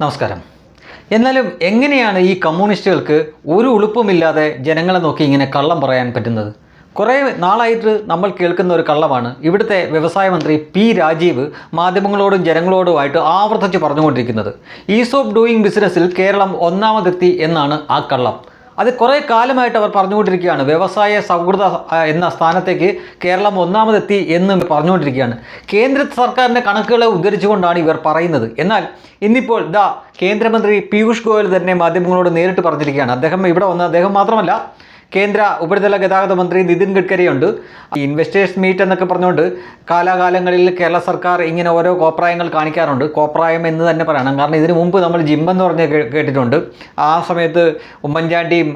നമസ്കാരം. എന്നാലും എങ്ങനെയാണ് ഈ കമ്മ്യൂണിസ്റ്റുകൾക്ക് ഒരു ഉളുപ്പുമില്ലാതെ ജനങ്ങളെ നോക്കി ഇങ്ങനെ കള്ളം പറയാൻ പറ്റുന്നത്? കുറേ നാളായിട്ട് നമ്മൾ കേൾക്കുന്ന ഒരു കള്ളമാണ് ഇവിടുത്തെ വ്യവസായ മന്ത്രി പി രാജീവ് മാധ്യമങ്ങളോടും ജനങ്ങളോടുമായിട്ട് ആവർത്തിച്ച് പറഞ്ഞുകൊണ്ടിരിക്കുന്നത്. ഈസ് ഓഫ് ഡൂയിങ് ബിസിനസ്സിൽ കേരളം ഒന്നാമതെത്തി എന്നാണ് ആ കള്ളം. അത് കുറേ കാലമായിട്ട് അവർ പറഞ്ഞുകൊണ്ടിരിക്കുകയാണ്. വ്യവസായ സൗഹൃദ എന്ന സ്ഥാനത്തേക്ക് കേരളം ഒന്നാമതെത്തി എന്ന് പറഞ്ഞുകൊണ്ടിരിക്കുകയാണ്. കേന്ദ്ര സർക്കാരിന്റെ കണക്കുകളെ ഉദ്ധരിച്ചുകൊണ്ടാണ് ഇവർ പറയുന്നത്. എന്നാൽ ഇന്നിപ്പോൾ ദാ കേന്ദ്രമന്ത്രി പീയൂഷ് ഗോയൽ തന്നെ മാധ്യമങ്ങളോട് നേരിട്ട് പറഞ്ഞിരിക്കുകയാണ്. അദ്ദേഹം ഇവിടെ വന്ന് അദ്ദേഹം മാത്രമല്ല കേന്ദ്ര ഉപരിതല ഗതാഗത മന്ത്രി നിതിൻ ഗഡ്കരിയുണ്ട്. ഈ ഇൻവെസ്റ്റേഴ്സ് മീറ്റ് എന്നൊക്കെ പറഞ്ഞുകൊണ്ട് കാലാകാലങ്ങളിൽ കേരള സർക്കാർ ഇങ്ങനെ ഓരോ കോപ്രായങ്ങൾ കാണിക്കാറുണ്ട്. കോപ്രായം എന്ന് തന്നെ പറയണം. കാരണം ഇതിനു മുമ്പ് നമ്മൾ ജിം എന്ന് പറഞ്ഞ് കേട്ടിട്ടുണ്ട്. ആ സമയത്ത് ഉമ്മൻചാണ്ടിയും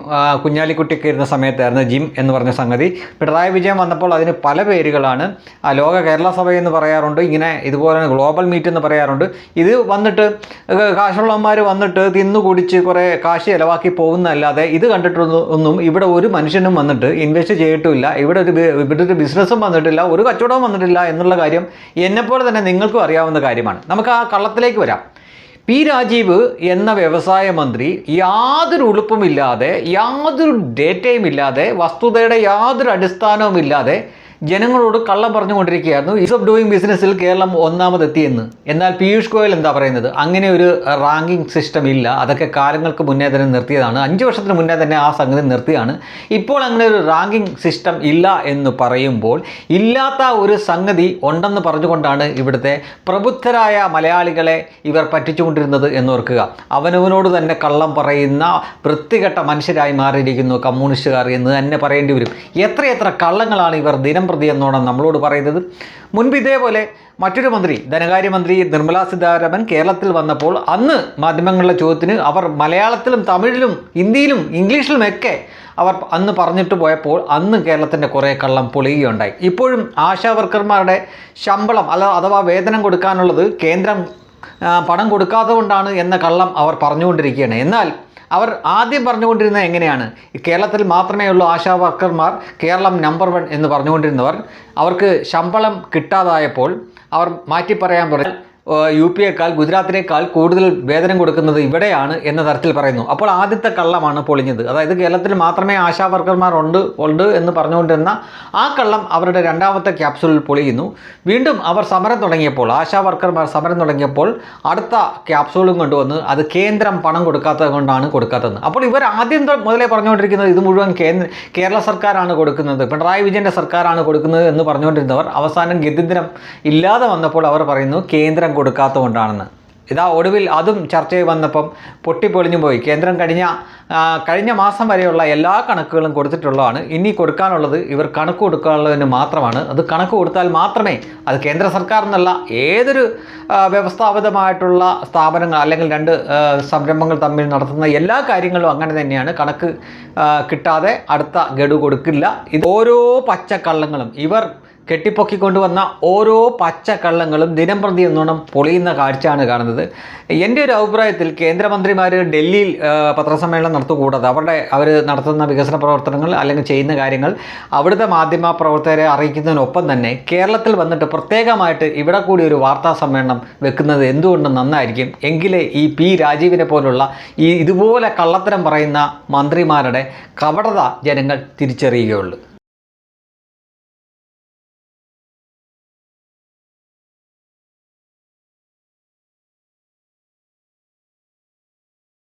കുഞ്ഞാലിക്കുട്ടിയൊക്കെ ഇരുന്ന സമയത്തായിരുന്നു ജിം എന്ന് പറഞ്ഞ സംഗതി. പിണറായി വിജയൻ വന്നപ്പോൾ അതിന് പല പേരുകളാണ്. ആ ലോക കേരള സഭ എന്ന് പറയാറുണ്ട്. ഇങ്ങനെ ഇതുപോലെ ഗ്ലോബൽ മീറ്റ് എന്ന് പറയാറുണ്ട്. ഇത് വന്നിട്ട് കാശുള്ളവന്മാർ വന്നിട്ട് തിന്നു കുടിച്ച് കുറേ കാശ് ചിലവാക്കി പോകുന്നതല്ലാതെ ഇത് കണ്ടിട്ടൊന്നും ഇവിടെ മനുഷ്യനും വന്നിട്ട് ഇൻവെസ്റ്റ് ചെയ്തിട്ടില്ല ഇവിടെ ഒരു ഇവിടെ ഒരു ബിസിനസ്സും വന്നിട്ടില്ല ഒരു കച്ചവടവും വന്നിട്ടില്ല എന്നുള്ള കാര്യം എന്നെപ്പോലെ തന്നെ നിങ്ങൾക്കും അറിയാവുന്ന കാര്യമാണ്. നമുക്ക് ആ കള്ളത്തിലേക്ക് വരാം. പി രാജീവ് എന്ന വ്യവസായ മന്ത്രി യാതൊരു ഉളുപ്പുമില്ലാതെ യാതൊരു ഡേറ്റയും ഇല്ലാതെ വസ്തുതയുടെ യാതൊരു അടിസ്ഥാനവും ഇല്ലാതെ ജനങ്ങളോട് കള്ളം പറഞ്ഞുകൊണ്ടിരിക്കുകയായിരുന്നു. ഈസ് ഓഫ് ഡൂയിങ് ബിസിനസ്സിൽ കേരളം ഒന്നാമതെത്തിയെന്ന്. എന്നാൽ പീയൂഷ് ഗോയൽ എന്താ പറയുന്നത്? അങ്ങനെ ഒരു റാങ്കിങ് സിസ്റ്റം ഇല്ല. അതൊക്കെ കാലങ്ങൾക്ക് മുന്നേ തന്നെ നിർത്തിയതാണ്. അഞ്ച് വർഷത്തിന് മുന്നേ തന്നെ ആ സംഗതി നിർത്തിയാണ്. ഇപ്പോൾ അങ്ങനെ ഒരു റാങ്കിങ് സിസ്റ്റം ഇല്ല എന്ന് പറയുമ്പോൾ ഇല്ലാത്ത ഒരു സംഗതി ഉണ്ടെന്ന് പറഞ്ഞുകൊണ്ടാണ് ഇവിടുത്തെ പ്രബുദ്ധരായ മലയാളികളെ ഇവർ പറ്റിച്ചുകൊണ്ടിരുന്നത് എന്നോർക്കുക. അവനവനോട് തന്നെ കള്ളം പറയുന്ന വൃത്തികെട്ട മനുഷ്യരായി മാറിയിരിക്കുന്നു കമ്മ്യൂണിസ്റ്റുകാർ എന്ന് തന്നെ പറയേണ്ടി വരും. എത്രയെത്ര കള്ളങ്ങളാണ് ഇവർ ദിനം പ്രതി എന്നോണം നമ്മളോട് പറയുന്നത്. മുൻപ് ഇതേപോലെ മറ്റൊരു മന്ത്രി ധനകാര്യമന്ത്രി നിർമ്മലാ സീതാരാമൻ കേരളത്തിൽ വന്നപ്പോൾ അന്ന് മാധ്യമങ്ങളുടെ ചോദ്യത്തിന് അവർ മലയാളത്തിലും തമിഴിലും ഹിന്ദിയിലും ഇംഗ്ലീഷിലുമൊക്കെ അവർ അന്ന് പറഞ്ഞിട്ട് പോയപ്പോൾ അന്ന് കേരളത്തിന്റെ കുറേ കള്ളം പൊളിയുകയുണ്ടായി. ഇപ്പോഴും ആശാ വർക്കർമാരുടെ ശമ്പളം അല്ല അഥവാ വേതനം കൊടുക്കാനുള്ളത് കേന്ദ്രം പണം കൊടുക്കാത്തത് കൊണ്ടാണ് എന്ന കള്ളം അവർ പറഞ്ഞുകൊണ്ടിരിക്കുകയാണ്. എന്നാൽ അവർ ആദ്യം പറഞ്ഞുകൊണ്ടിരുന്നത് എങ്ങനെയാണ്? കേരളത്തിൽ മാത്രമേ ഉള്ളൂ ആശാ വർക്കർമാർ കേരളം നമ്പർ വൺ എന്ന് പറഞ്ഞുകൊണ്ടിരുന്നവർ. അവർക്ക് ശമ്പളം കിട്ടാതായപ്പോൾ അവർ മാറ്റി പറയാൻ പറഞ്ഞു യു പിയേക്കാൾ ഗുജറാത്തിനേക്കാൾ കൂടുതൽ വേതനം കൊടുക്കുന്നത് ഇവിടെയാണ് എന്ന തരത്തിൽ പറയുന്നു. അപ്പോൾ ആദ്യത്തെ കള്ളമാണ് പൊളിഞ്ഞത്. അതായത് കേരളത്തിൽ മാത്രമേ ആശാ വർക്കർമാർ ഉണ്ട് ഉണ്ട് എന്ന് പറഞ്ഞുകൊണ്ടിരുന്ന ആ കള്ളം അവരുടെ രണ്ടാമത്തെ ക്യാപ്സൂളിൽ പൊളിയുന്നു. വീണ്ടും അവർ സമരം തുടങ്ങിയപ്പോൾ ആശാ വർക്കർമാർ സമരം തുടങ്ങിയപ്പോൾ അടുത്ത ക്യാപ്സൂളും കൊണ്ടുവന്ന് അത് കേന്ദ്രം പണം കൊടുക്കാത്തത് കൊണ്ടാണ് കൊടുക്കാത്തത്. അപ്പോൾ ഇവർ ആദ്യം മുതലേ പറഞ്ഞുകൊണ്ടിരിക്കുന്നത് ഇത് മുഴുവൻ കേന്ദ്ര കേരള സർക്കാരാണ് കൊടുക്കുന്നത് പിണറായി വിജയന്റെ സർക്കാരാണ് കൊടുക്കുന്നത് എന്ന് പറഞ്ഞുകൊണ്ടിരുന്നവർ അവസാനം ഗതിദിനം ഇല്ലാതെ വന്നപ്പോൾ അവർ പറയുന്നു കേന്ദ്രം കൊടുക്കാത്തതുകൊണ്ടാണെന്ന്. ഇതാ ഒടുവിൽ അതും ചർച്ചയിൽ വന്നപ്പം പൊട്ടിപ്പൊളിഞ്ഞു പോയി. കേന്ദ്രം കഴിഞ്ഞ കഴിഞ്ഞ മാസം വരെയുള്ള എല്ലാ കണക്കുകളും കൊടുത്തിട്ടുള്ളതാണ്. ഇനി കൊടുക്കാനുള്ളത് ഇവർ കണക്ക് കൊടുക്കാനുള്ളതിന് മാത്രമാണ്. അത് കണക്ക് കൊടുത്താൽ മാത്രമേ അത് കേന്ദ്ര സർക്കാർ എന്നല്ല ഏതൊരു വ്യവസ്ഥാപിതമായിട്ടുള്ള സ്ഥാപനങ്ങൾ അല്ലെങ്കിൽ രണ്ട് സംരംഭങ്ങൾ തമ്മിൽ നടത്തുന്ന എല്ലാ കാര്യങ്ങളും അങ്ങനെ തന്നെയാണ്. കണക്ക് കിട്ടാതെ അടുത്ത ഗഡു കൊടുക്കില്ല. ഇത് ഓരോ പച്ചക്കള്ളങ്ങളും ഇവർ കെട്ടിപ്പൊക്കിക്കൊണ്ടുവന്ന ഓരോ പച്ചക്കള്ളങ്ങളും ദിനം പ്രതി എന്നോണം പൊളിയുന്ന കാഴ്ചയാണ് കാണുന്നത്. എന്റെ ഒരു അഭിപ്രായത്തിൽ കേന്ദ്രമന്ത്രിമാർ ഡൽഹിയിൽ പത്രസമ്മേളനം നടത്തുകൂടാതെ അവരുടെ അവർ നടത്തുന്ന വികസന പ്രവർത്തനങ്ങൾ അല്ലെങ്കിൽ ചെയ്യുന്ന കാര്യങ്ങൾ അവിടുത്തെ മാധ്യമ പ്രവർത്തകരെ അറിയിക്കുന്നതിനൊപ്പം തന്നെ കേരളത്തിൽ വന്നിട്ട് പ്രത്യേകമായിട്ട് ഇവിടെ കൂടി ഒരു വാർത്താ സമ്മേളനം വെക്കുന്നത് എന്തുകൊണ്ടും നന്നായിരിക്കും? എങ്കിലേ ഈ പി രാജീവിനെ പോലുള്ള ഈ ഇതുപോലെ കള്ളത്തരം പറയുന്ന മന്ത്രിമാരുടെ കപടത ജനങ്ങൾ തിരിച്ചറിയുകയുള്ളൂ.